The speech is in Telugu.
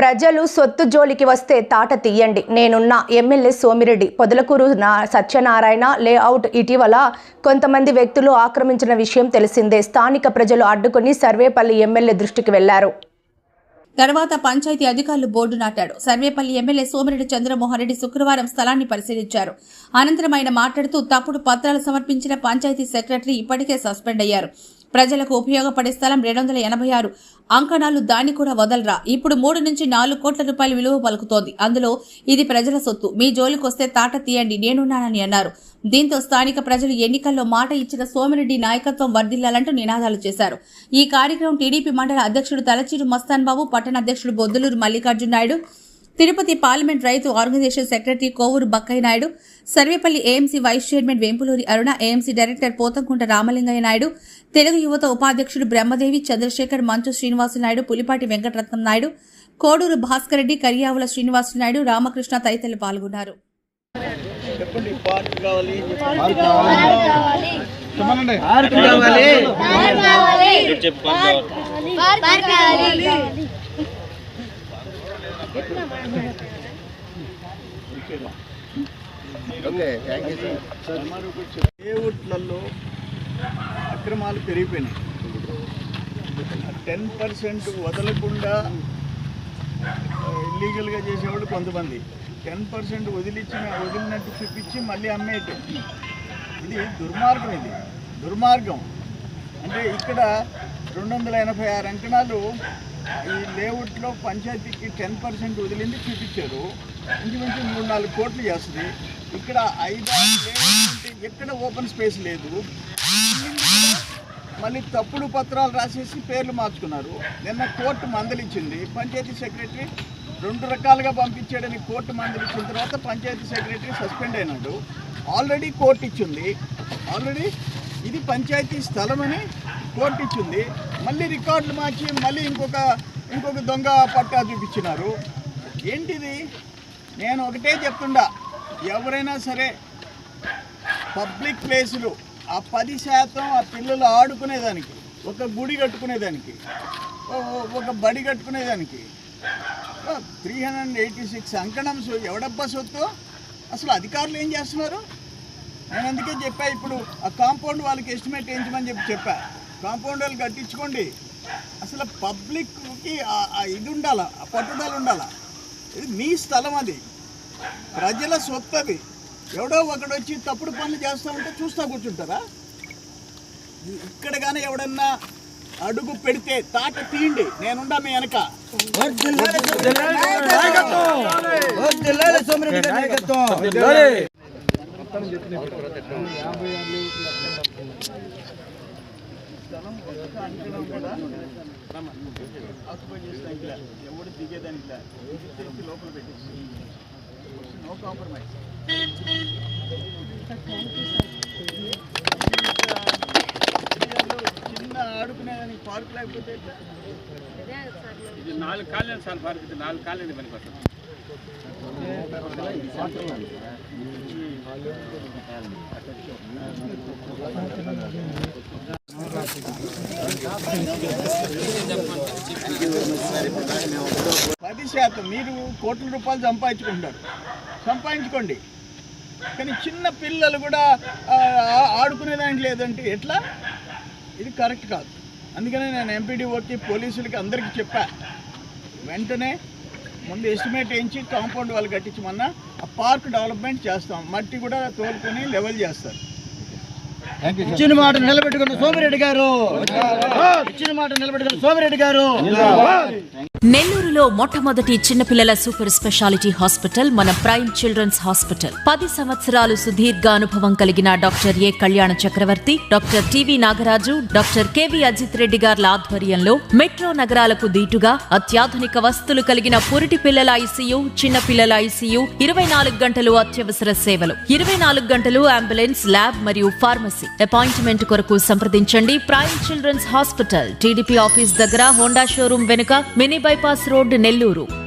ప్రజలు సొత్తు జోలికి వస్తే తాట తీయండి. నేనున్న ఎమ్మెల్యే సోమిరెడ్డి పొదలకూరు నా సత్యనారాయణ లేఅవుట్ ఇటీవల కొంతమంది వ్యక్తులు ఆక్రమించిన విషయం తెలిసిందే. స్థానిక ప్రజలు అడ్డుకుని సర్వేపల్లి ఎమ్మెల్యే దృష్టికి వెళ్ళారు. తర్వాత పంచాయతీ అధికారులు బోర్డు నాటాడు. సర్వేపల్లి ఎమ్మెల్యే సోమిరెడ్డి చంద్రమోహన్ రెడ్డి శుక్రవారం స్థలాన్ని పరిశీలించారు. అనంతరం ఆయన మాట్లాడుతూ తప్పుడు పత్రాలు సమర్పించిన పంచాయతీ సెక్రటరీ ఇప్పటికే సస్పెండ్ అయ్యారు. ప్రజలకు ఉపయోగపడే స్థలం రెండు వందల ఎనభై ఆరు. అంకణాలు దాన్ని కూడా వదలరా. ఇప్పుడు మూడు నుంచి నాలుగు కోట్ల రూపాయల విలువ పలుకుతోంది. అందులో ఇది ప్రజల సొత్తు. మీ జోలికొస్తే తాట తీయండి నేనున్నానని అన్నారు. దీంతో స్థానిక ప్రజలు ఎన్నికల్లో మాట ఇచ్చిన సోమిరెడ్డి నాయకత్వం వర్ధిల్లాలంటూ నినాదాలు చేశారు. ఈ కార్యక్రమం టీడీపీ మండల అధ్యక్షుడు తలచీరు మస్తాన్ బాబు పట్టణ అధ్యక్షుడు బొద్దులూరు మల్లికార్జున నాయుడు తిరుపతి పార్లమెంట్ రైతు organisation secretary Kovur Bakkaiah Naidu Sarvepalli AMC vice chairman Vempuluri Aruna AMC director Pothamkunta Ramalingaiah Naidu Telugu యువత ఉపాధ్యక్షుడు బ్రహ్మదేవి చంద్రశేఖర్ మంచు శ్రీనివాసు నాయుడు పులిపాటి వెంకటరత్నం నాయుడు కోడూరు భాస్కర్ రెడ్డి కరియావుల శ్రీనివాసు నాయుడు రామకృష్ణ తదితరులు పాల్గొన్నారు. చెప్పండి పార్క్ కావాలి చెప్పండి పార్క్ కావాలి లేఅవుట్లలో అక్రమాలు పెరిగిపోయినాయి? టెన్ పర్సెంట్ వదలకుండా ఇల్లీగల్గా చేసేవాళ్ళు కొంతమంది. టెన్ పర్సెంట్ వదిలిచ్చిన వదిలినట్టు చూపించి మళ్ళీ అమ్మేయటం. ఇది దుర్మార్గం ఇది. దుర్మార్గం. అంటే ఇక్కడ రెండు వందల ఎనభై ఆరు అంకణాలు ఈ లేఅవుట్లో పంచాయతీకి టెన్ పర్సెంట్ వదిలింది చూపించారు. ఇంచుమించు మూడు నాలుగు కోట్లు చేస్తుంది. ఇక్కడ ఐదు ఎక్కడ ఓపెన్ స్పేస్ లేదు. మళ్ళీ తప్పుడు పత్రాలు రాసేసి పేర్లు మార్చుకున్నారు. నిన్న కోర్టు మందలిచ్చింది. పంచాయతీ సెక్రటరీ రెండు రకాలుగా పంపించాడని కోర్టు మందలిచ్చిన తర్వాత పంచాయతీ సెక్రటరీ సస్పెండ్ అయినాడు. ఆల్రెడీ కోర్టు ఇచ్చింది. ఆల్రెడీ ఇది పంచాయతీ స్థలమని కోర్టు ఇచ్చింది మళ్ళీ రికార్డులు మార్చి మళ్ళీ ఇంకొక ఇంకొక దొంగ పట్టా చూపించినారు. ఏంటిది? నేను ఒకటే చెప్తుండా. ఎవరైనా సరే పబ్లిక్ ప్లేసులు ఆ పది శాతం ఆ పిల్లలు ఆడుకునేదానికి ఒక గుడి కట్టుకునేదానికి ఒక బడి కట్టుకునేదానికి త్రీ హండ్రెడ్ ఎయిటీ సిక్స్ అంకణం ఎవడబ్బా సొత్తు? అసలు అధికారులు ఏం చేస్తున్నారు? నేను అందుకే చెప్పా ఇప్పుడు ఆ కాంపౌండ్ వాళ్ళకి ఎస్టిమేట్ వేయించమని చెప్పి చెప్పా. కాంపౌండ్ వాళ్ళు కట్టించుకోండి. అసలు పబ్లిక్కి ఇది ఉండాలా ఆ పట్టుదల ఉండాలా? ఇది మీ స్థలం అది. ప్రజల సొత్తు అది. ఎవడో ఒకడు వచ్చి తప్పుడు పనులు చేస్తూ ఉంటే చూస్తూ కూర్చుంటారా? ఇక్కడ కానీ ఎవడన్నా అడుగు పెడితే తాట తీయండి నేనుండా మీ వెనక. స్థలం ఒక్క అంకణం కూడా ఆక్యుపై చేసడానికి లే. ఎవడు దిగేదానికి తెచ్చి లోపల పెట్టేసి నో కాంప్రమైజ్ చిన్న ఆడుకునేదానికి పార్క్ లేకపోతే? ఇది నాలుగు కాలేజీ సార్ పార్క్ నాలుగు కాలేజీ పనికి వస్తుంది పది శాతం మీరు కోట్ల రూపాయలు సంపాదించుకుంటారు సంపాదించుకోండి. కానీ చిన్న పిల్లలు కూడా ఆడుకునే దానికి లేదంటే ఎట్లా? ఇది కరెక్ట్ కాదు. అందుకనే నేను ఎంపీడీఓకి పోలీసులకి అందరికీ చెప్పా. వెంటనే ముందు ఎస్టిమేట్ వేయించి కాంపౌండ్ వాళ్ళు కట్టించమన్నా ఆ పార్క్ డెవలప్మెంట్ చేస్తాం. మట్టి కూడా తోలుకొని లెవెల్ చేస్తారు. ఇచ్చిన మాట నిలబెట్టుకున్న సోమిరెడ్డి గారు. ఇచ్చిన మాట నిలబెట్టుకున్న సోమిరెడ్డి గారు. నెల్లూరులో మొట్టమొదటి చిన్నపిల్లల సూపర్ స్పెషాలిటీ హాస్పిటల్ మన ప్రైమ్ చిల్డ్రన్స్ హాస్పిటల్. పది సంవత్సరాలు సుదీర్ఘ అనుభవం కలిగిన doctor A Kalyana Chakravarthi doctor TV Nagaraju doctor KV Ajith Reddy గార్ల ఆధ్వర్యంలో మెట్రో నగరాలకు దీటుగా అత్యాధునిక వస్తువులు కలిగిన పురిటి పిల్లల ఐసీయూ చిన్న పిల్లల ఐసీయూ ఇరవై నాలుగు గంటలు అత్యవసర సేవలు. ఇరవై నాలుగు గంటలు అంబులెన్స్ ల్యాబ్ మరియు ఫార్మసీ. అపాయింట్మెంట్ కొరకు సంప్రదించండి. Prime childrens hospital TDP office దగ్గర హోండా షోరూం వెనుక మినీ బైపాస్ రోడ్ నెల్లూరు.